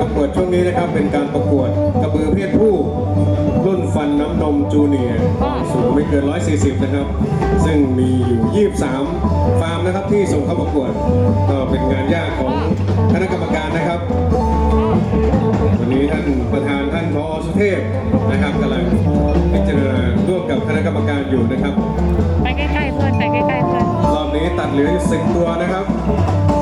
ประกวดช่วงนี้นะครับเป็นการประกวดกระบือเพศผู้รุ่นฟันน้ำนมจูเนียร์สูงไม่เกิน 140 นะครับ ซึ่งมีอยู่ 23 ฟาร์มนะครับที่ส่งเข้าประกวด ก็เป็นงานยากของคณะกรรมการนะครับ วันนี้ท่านประธานท่านพอสุเทพนะครับกำลังพิจารณาร่วมกับคณะกรรมการอยู่นะครับ ไปใกล้ๆเพื่อนไปใกล้ๆเพื่อนรอบนี้ตัดเหลือสิบตัวนะครับครับ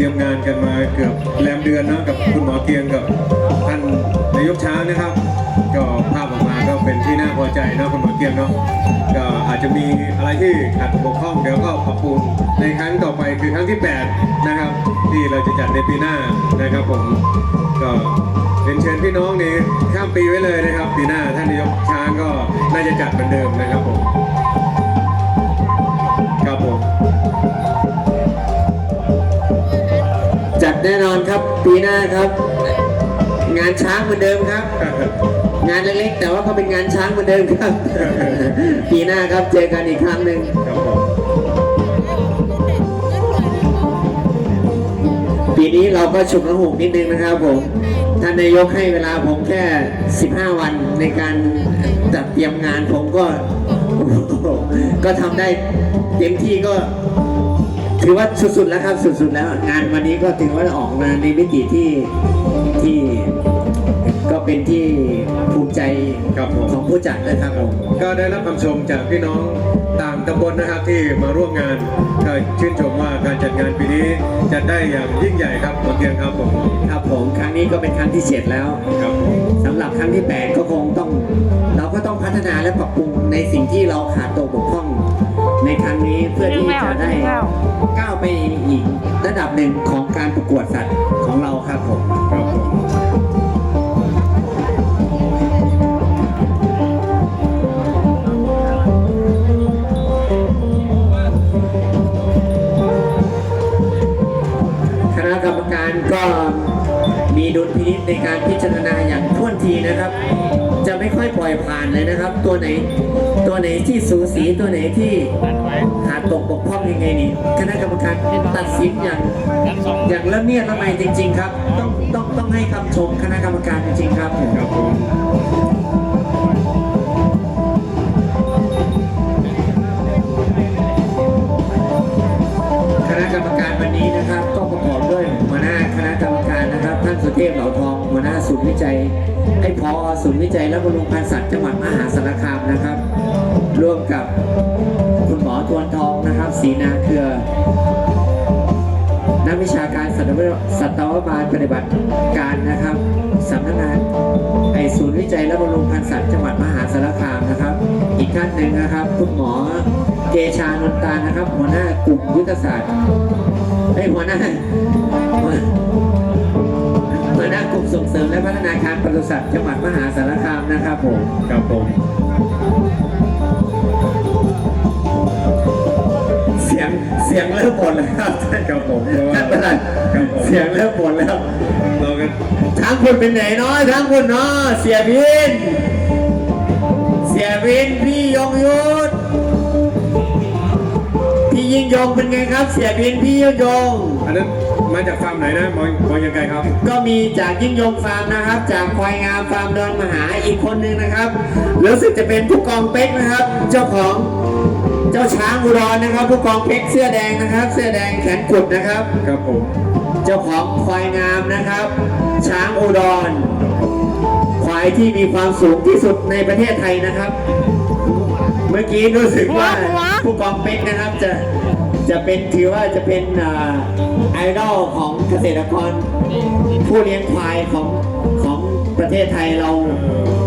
รียมงานกันมาเกือบแรมเดือนเนะกับคุณหมอเกียงกับท่านนายกช้างนะครับ ก็ภาพออกมาก็เป็นที่น่าพอใจนะคุณหมอเกียงเนาะก็อาจจะมีอะไรที่ขัดบกพร่องเดี๋ยวก็ปรับปรุงในครั้งต่อไปคือครั้งที่ 8 นะครับ ที่เราจะจัดในปีหน้านะครับผมก็เรียนเชิญพี่น้องนี่ข้ามปีไว้เลยนะครับ ปีหน้าท่านนายกช้างก็น่าจะจัดเหมือนเดิมนะครับผม แน่นอนครับปีหน้าครับ งานช้างเหมือนเดิมครับ งานเล็กๆ แต่ว่าก็เป็นงานช้างเหมือนเดิมครับ ปีหน้าครับเจอกันอีกครั้งหนึ่งปีนี้เราก็ฉุกระหุกนิดนึงนะครับผมท่านนายกให้เวลาผมแค่ 15 วันในการจัดเตรียมงานผมก็ก็ทำได้เต็มที่ก็ ถือว่าสุดๆแล้วครับสุดๆแล้ว งานวันนี้ก็ถือว่าออกมาในมิติที่ที่ก็เป็นที่ภูมิใจครับผมของผู้จัดนะครับผมก็ได้รับคำชมจากพี่น้องต่างตำบลนะครับที่มาร่วมงานก็ชื่นชมว่าการจัดงานปีนี้จัดได้อย่างยิ่งใหญ่ครับขอเกียงครับผมครับผมครั้งนี้ก็เป็นครั้งที่เจ็ดแล้วครับสำหรับครั้งที่8ก็คงต้อง พัฒนาและปรับปรุงในสิ่งที่เราขาดตกบกพร่อง ในครั้งนี้เพื่อที่จะได้ก้าวไปอีกระดับหนึ่งของการประกวดสัตว์ของเราครับผม ตัวไหน ตัวไหนที่สูสีตัวไหนที่ขาดตกบกพร่องยังไงนี่คณะกรรมการตัดสินอย่างอย่างละเมียดละไมจริง ๆ ครับ ต้องต้องต้องให้คำชมคณะกรรมการจริงๆครับ และบำรุงพันธุ์สัตว์จังหวัดมหาสารคามนะครับ อีกกท่านหนึ่งนะครับ คุณหมอเกชานนตานะครับ หัวหน้ากลุ่มยุทธศาสตร์ไอ้ยหัวหน้าหัวหัวหน้ากลุ่มส่งเสริมและพัฒนาการปศุสัตว์จังหวัดมหาสารคามนะครับผมครับผมเสียงเสียงเริ่มหมดแล้วครับครับผมเพราะว่าท่านประหลัดครับผมเสียงเริ่มหมดแล้ว เราก็ทางคุณเป็นไหนเนาะทางคุณเนาะเสียบิน เสียบินพี่ยงยุทธพี่ยิ่งยงเป็นไงครับ เสียบินพี่ยิ่งยง อันนั้นมาจากฟาร์มไหนนะมองมองยังไงครับ ก็มีจากยิ่งยงฟาร์มนะครับ จากควายงามฟาร์มดอนมหาอีกคนหนึ่งนะครับรู้สึกจะเป็นผู้กองเป๊กนะครับ เจ้าของเจ้าช้างอุดรนะครับ ผู้กองเป๊กเสื้อแดงนะครับ เสื้อแดงแขนกุดนะครับ ครับผมเจ้าของควายงามนะครับ ช้างอุดร ควายที่มีความสูงที่สุดในประเทศไทยนะครับ เมื่อกี้รู้สึกว่าหัวผู้กองเป๊กนะครับจะจะเป็นถือว่าจะเป็นอ่าไอดอลของเกษตรกร ผู้เลี้ยงควายของของประเทศไทยเรา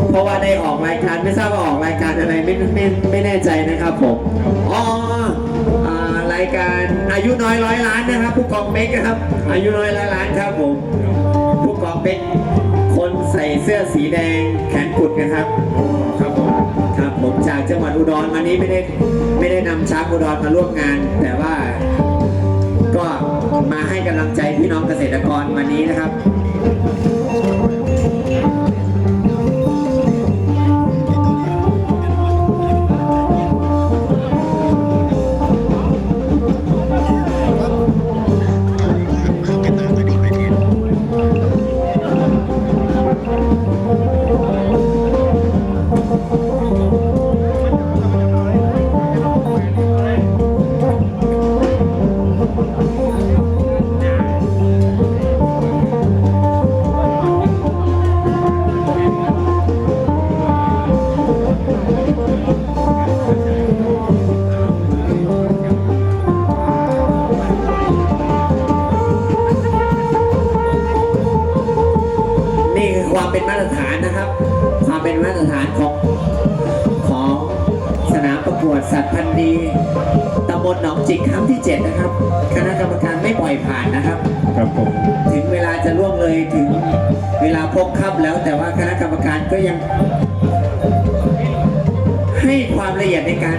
เพราะว่าได้ออกรายการไม่ทราบว่าออกรายการอะไรไม่ไม่ไม่แน่ใจนะครับผมอ๋ออ่ารายการ อายุน้อยร้อยล้านนะครับ ผู้กองเป๊กนะครับ อายุน้อยร้อยล้านครับผมผู้กองเป๊กคนใส่เสื้อสีแดงแขนกุดนะครับ ครับผมครับผมจากจังหวัดอุดรวันนี้ไม่ได้ไม่ได้นำช้างอุดรมาร่วมงาน แต่ว่าก็มาให้กำลังใจพี่น้องเกษตรกรวันนี้นะครับำบลหนองจิกครั้งที่ 7 นะครับ คณะกรรมการไม่ปล่อยผ่านนะครับ ครับผมถึงเวลาจะล่วงเลยถึงเวลาพบค่ำแล้ว แต่ว่าคณะกรรมการก็ยัง ให้ความละเอียดในการ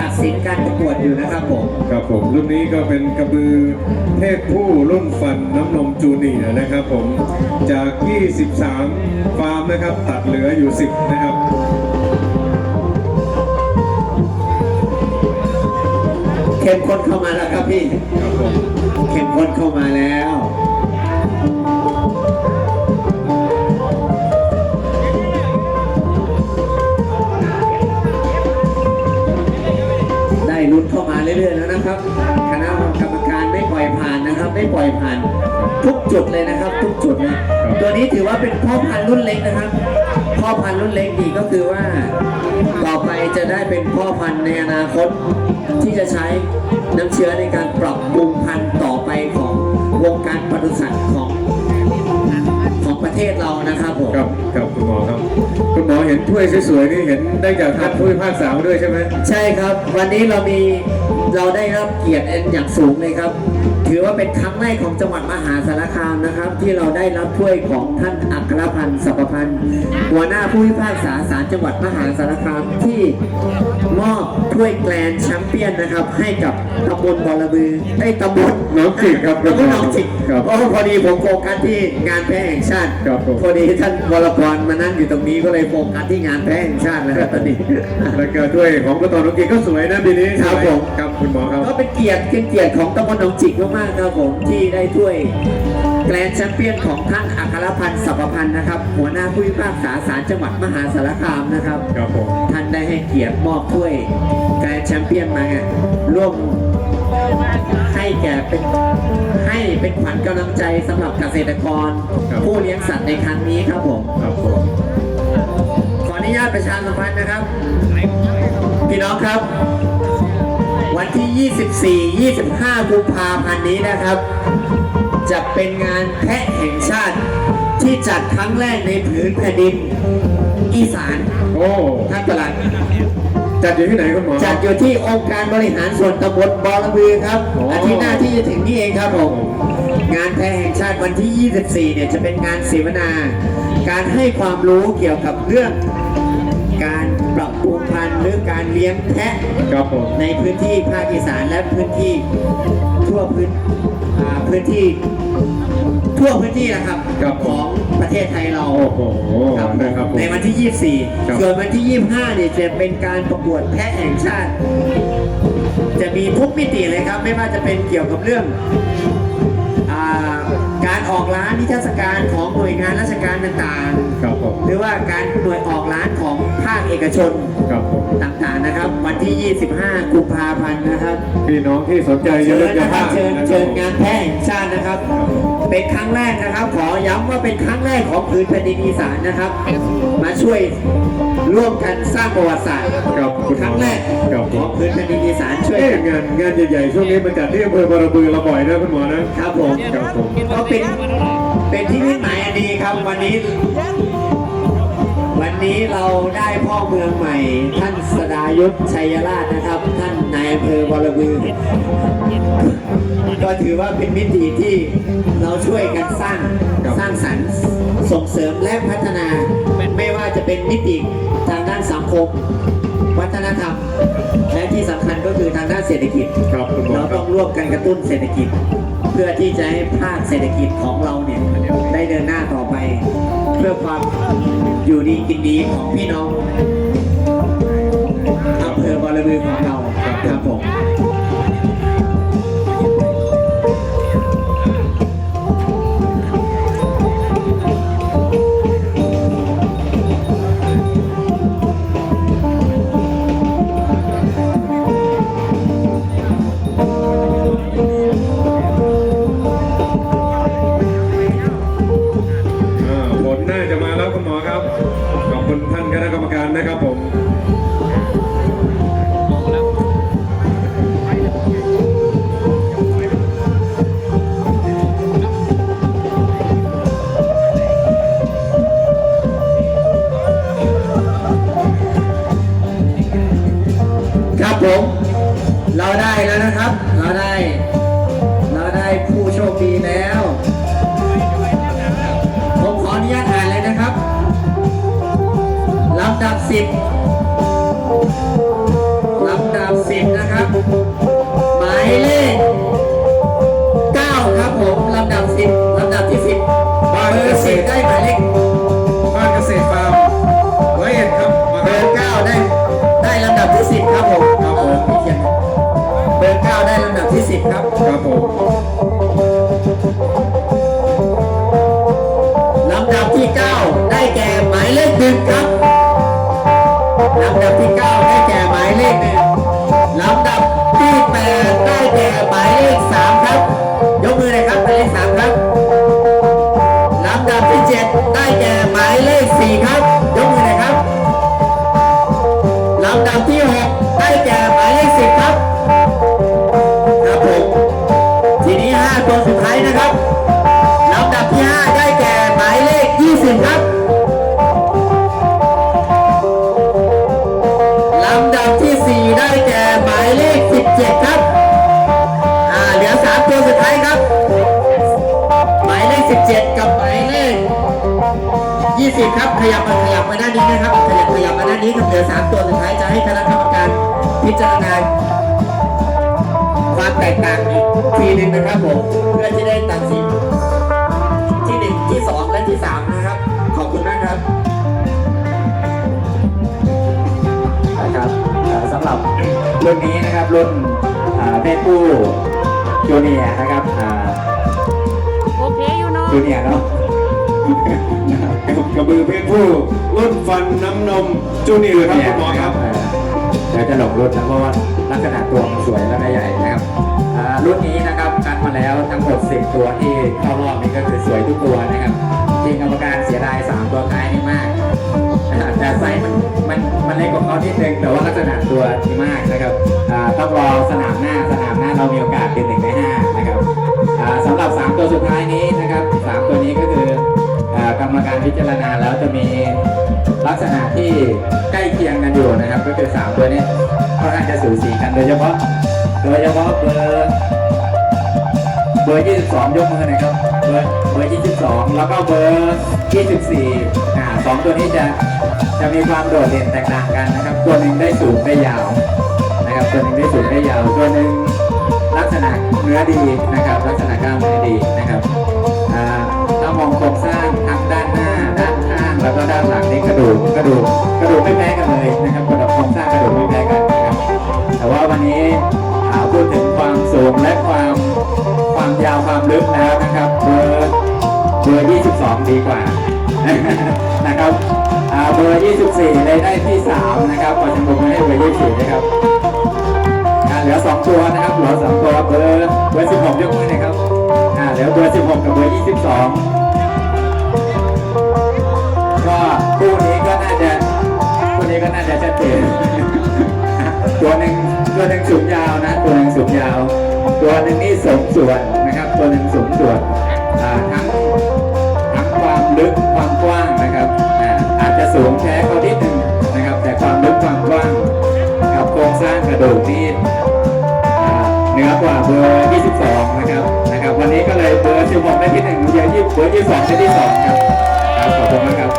ตัดสินการประกวดอยู่นะครับผมครับผมรุ่นนี้ก็เป็นกระบือเพศผู้รุ่นฟันน้ำนมจูเนียร์นะครับผมจาก 23 ฟาร์มนะครับ ตัดเหลืออยู่ 10 นะครับ เข้มข้นเข้ามาแล้วครับพี่เข้มข้นเข้ามาแล้วได้ลุ้นเข้ามาเรื่อยๆแล้วนะครับ คณะกรรมการไม่ปล่อยผ่านนะครับ ไม่ปล่อยผ่าน ทุกจุดเลยนะครับ ทุกจุดเลยตัวนี้ถือว่าเป็นพ่อพันธุ์รุ่นเล็กนะครับ พ่อพันธุ์รุ่นเล็กดีก็คือว่า ต่อไปจะได้เป็นพ่อพันธุ์ในอนาคตที่จะใช้น้ำเชื้อในการปรับปรุงพันธุ์ต่อไปของวงการปศุสัตว์ของของประเทศเรานะครับผมครับครับคุณหมอครับ คุณหมอเห็นถ้วยสวยๆนี่เห็นได้จากท่านผู้พิพากษามาด้วยใช่ไหมใช่ครับ วันนี้เรามีเราได้รับเกียรติอันอย่างสูงเลยครับ ถือว่าเป็นครั้งแรกของจังหวัดมหาสารคามนะครับ ที่เราได้รับถ้วยของท่านอัครพันธ์สัพพันธ์หัวหน้าผู้พิพากษาศาลจังหวัดมหาสารคามที่มอบถ้วยแกรนด์แชมเปี้ยนนะครับ ให้กับตำบลบอระบือไอ้ยตำบลหนองจิกครับตำบลหนองจิกครับโอ้พอดีผมโฟกัสที่งานแพ้แห่งชาติครับผมพอดีท่านวรกรมานั่งอยู่ตรงนี้ก็เลยโฟกัสที่งานแพ้แห่งชาตินะครับตอนนี้แล้วก็ถ้วยของกระตอนน้องกีก็สวยนะปีนี้ครับผมครับคุณหมอครับ ก็เป็นเกียรติเป็นเกียรติของตำบลหนองจิกมากๆครับผมที่ได้ถ้วยแกรนด์แชมเปี้ยนของท่านอัครพันธ์สัพพันธ์นะครับ หัวหน้าผู้พิพากษาศาลจังหวัดมหาสารคามนะครับ ครับผม ท่านได้ให้เกียรติมอบถ้วยแกรนด์แชมเปี้ยนมาร่วมให้แก่เป็นให้เป็นขวัญกำลังใจสำหรับเกษตรกรผู้เลี้ยงสัตว์ในครั้งนี้ครับผม ครับผมขออนุญาตประชาสัมพันธ์นะครับ พี่น้องครับ วันที่ 24 25กุมภาพันธ์นี้นะครับ จะเป็นงานแพะแห่งชาติที่จัดครั้งแรกในผืนแผ่นดินอีสานโอ้ท่านประหลัดจัดอยู่ที่ไหนคุณหมอจัดอยู่ที่องค์การบริหารส่วนตำบลบอระบือครับโอ้อาทิตย์หน้าที่จะถึงนี่เองครับผมงานแพร่แห่งชาติวันที่ 24 เนี่ยจะเป็นงานเสวนา การให้ความรู้เกี่ยวกับเรื่อง การปรับปรุงพันธุ์หรือการเลี้ยงแพะครับผม ในพื้นที่ภาคอีสานและพื้นที่ทั่วพื้นอ่าพื้นที่ทั่วพื้นที่นะครับครับผขมองประเทศไทยเรา โอ้โหครับนะครับผม ในวันที่ ครับ 24 ส่วนวันที่ 25 เนี่ยจะเป็นการประกวดแพะแห่งชาติ จะมีทุกมิติเลยครับ ไม่ว่าจะเป็นเกี่ยวกับเรื่องอา การออกร้านนิทรรศการของหน่วยงานราชการต่างครับผมๆ หรือว่าการหน่วยออกร้านของภาคเอกชนครับผมต่างๆนะครับ วันที่ 25 กุมภาพันธ์นะครับ พี่น้องที่สนใจอย่าเชิลืญมจะนะคพรัลาบดเชิญนะครับเชิญงานแพร่แห่งชาตินะครับ เป็นครั้งแรกนะครับ ขอย้ำว่าเป็นครั้งแรกของพื้นแผ่นดินอีสานนะครับ มาช่วย ร่วมกันสร้างประวัติศาสตร์ครับคุณครั้งแรกครับ ของพื้นแผ่นดินอีสานช่วยเอ๊ะกันงานงานใหญ่ๆช่วงนี้มาจัดที่อำเภอบารบือเราบ่อยนะคุณหมอนะครับผมครับผมก็เป็นเป็นที่นิดหมายอันดีครับวันนี้ วันนี้เราได้พ่อเมืองใหม่ ท่านสดายุทธชัยราชนะครับ ท่านนายอำเภอบรบือ ก็ถือว่าเป็นมิติที่เราช่วยกันสร้างสร้างสรรค์ ส่งเสริมและพัฒนาไม่ว่าจะเป็นมิติทางด้านสังคม วัฒนธรรม และที่สำคัญก็คือทางด้านเศรษฐกิจครับคุณหมอเราครัต้อบงร่วมกันกระตุ้นเศรษฐกิจ เพื่อที่จะให้ภาคเศรษฐกิจของเราเนี่ยได้เดินหน้าต่อไป เพื่อความอยู่ดีกินดีของพี่น้องอำเภอบอระบือของเราครับผม สิบลำดับสิบนะครับ หมายเลขเก้าครับผมลำดับสิบลำดับที่สิบเบอร์สิบได้หมายเลขบ้านเกษตรฟาร์มร้อยเอ็ดครับมาเบคอรับร์เก้าได้ได้ลำดับที่สิบครับผมครับผมเออพี่เขียนเบอร์เก้าได้ลำดับที่สิบครับ ครับผมลำดับที่เก้าได้แก่หมายเลขหนึ่งครับ 17 ครับ อ่า เหลือ 3 ตัวสุดท้ายครับ หมายเลข 17 กับหมายเลข 20 ครับ ขยับมาขยับมาด้านนี้นะครับ ขยับขยับมาด้านนี้ครับเหลือ 3 ตัวสุดท้ายจะให้คณะกรรมการพิจารณาความแตกต่างอีกทีหนึ่งนะครับผม เพื่อที่ได้ตัดสินที่ 1 ที่ 2 และที่ 3 รุ่นนี้นะครับรุ่นอ่าเพศผู้จูเนียร์นะครับอ่าโอเคอยู่เนาะจูเนียร์เนาะกระบือเพศผู้รุ่นฟันน้ำนมจูเนียร์ครับคุณหมอครับเเดี๋ยวจะหลงรุ่นนะเพราะว่าลักษณะตัวมันสวยและก็ใหญ่นะครับอ่ารุ่นนี้นะครับคัดมาแล้วทั้งหมด10ตัวที่เข้ารอบนี้ก็คือสวยทุกตัวนะครับ ทีมกรรมการเสียดาย3ตัวท้ายนี่มากนะครับแต่ไซส์มันมันมันเล็กกว่าเขานิดนึงแต่ว่าลักษณะตัวดีมากนะครับต้องรอสนามหน้าสนามหน้าเรามีโอกาสเป็นหนึ่งในห้านะครับสำหรับ3ตัวสุดท้ายนี้นะครับสามตัวนี้ก็คือกรรมการพิจารณาแล้วจะมีลักษณะที่ใกล้เคียงกันอยู่นะครับ ก็คือสามตัวนี้ค่อนข้างจะสูสีกันโดยเฉพาะโดยเฉพาะเบอร์ เบอร์ 22 ยกมือหน่อยครับ เบอร์เบอร์ 22 แล้วก็เบอร์ 24 อ่าสองตัวนี้จะจะมีความโดดเด่นแตกต่างกันนะครับ ตัวหนึ่งได้สูงได้ยาวนะครับ ตัวหนึ่งได้สูงได้ยาว ตัวหนึ่งลักษณะเนื้อดีนะครับ ลักษณะกล้ามเนื้อดี 24เลยได้ที่ 3 นะครับขอชมรมให้เบอร์24นะครับเหลือ 2 ตัวนะครับเหลือ2ตัวเบอร์เบอร์ 16 ยกมือหนะครับอ่าเหลือเบอร์ 16 กับเบอร์ 22 ก็คู่นี้ก็น่าจะคู่นี้ก็น่าจะชัดเจนตัวหนึ่งตัวหนึ่งสูงยาวนะ ตัวหนึ่งสูงยาว ตัวหนึ่งนี่สมส่วนนะครับ ตัวหนึ่งสูงส่วนทั้งทั้งความลึกความกว้างนะครับ อาจจะสูงแค่เขานิดหนึ่งนะครับ แต่ความลึกความกว้างกับโครงสร้างกระดูกนี่เหนือกว่าเบอร์ 22 นะครับนะครับ วันนี้ก็เลยเบอร์ 16 ได้ที่หนึ่งเบอร์20เบอร์22ได้ที่สองครับขอบคุณมากครับ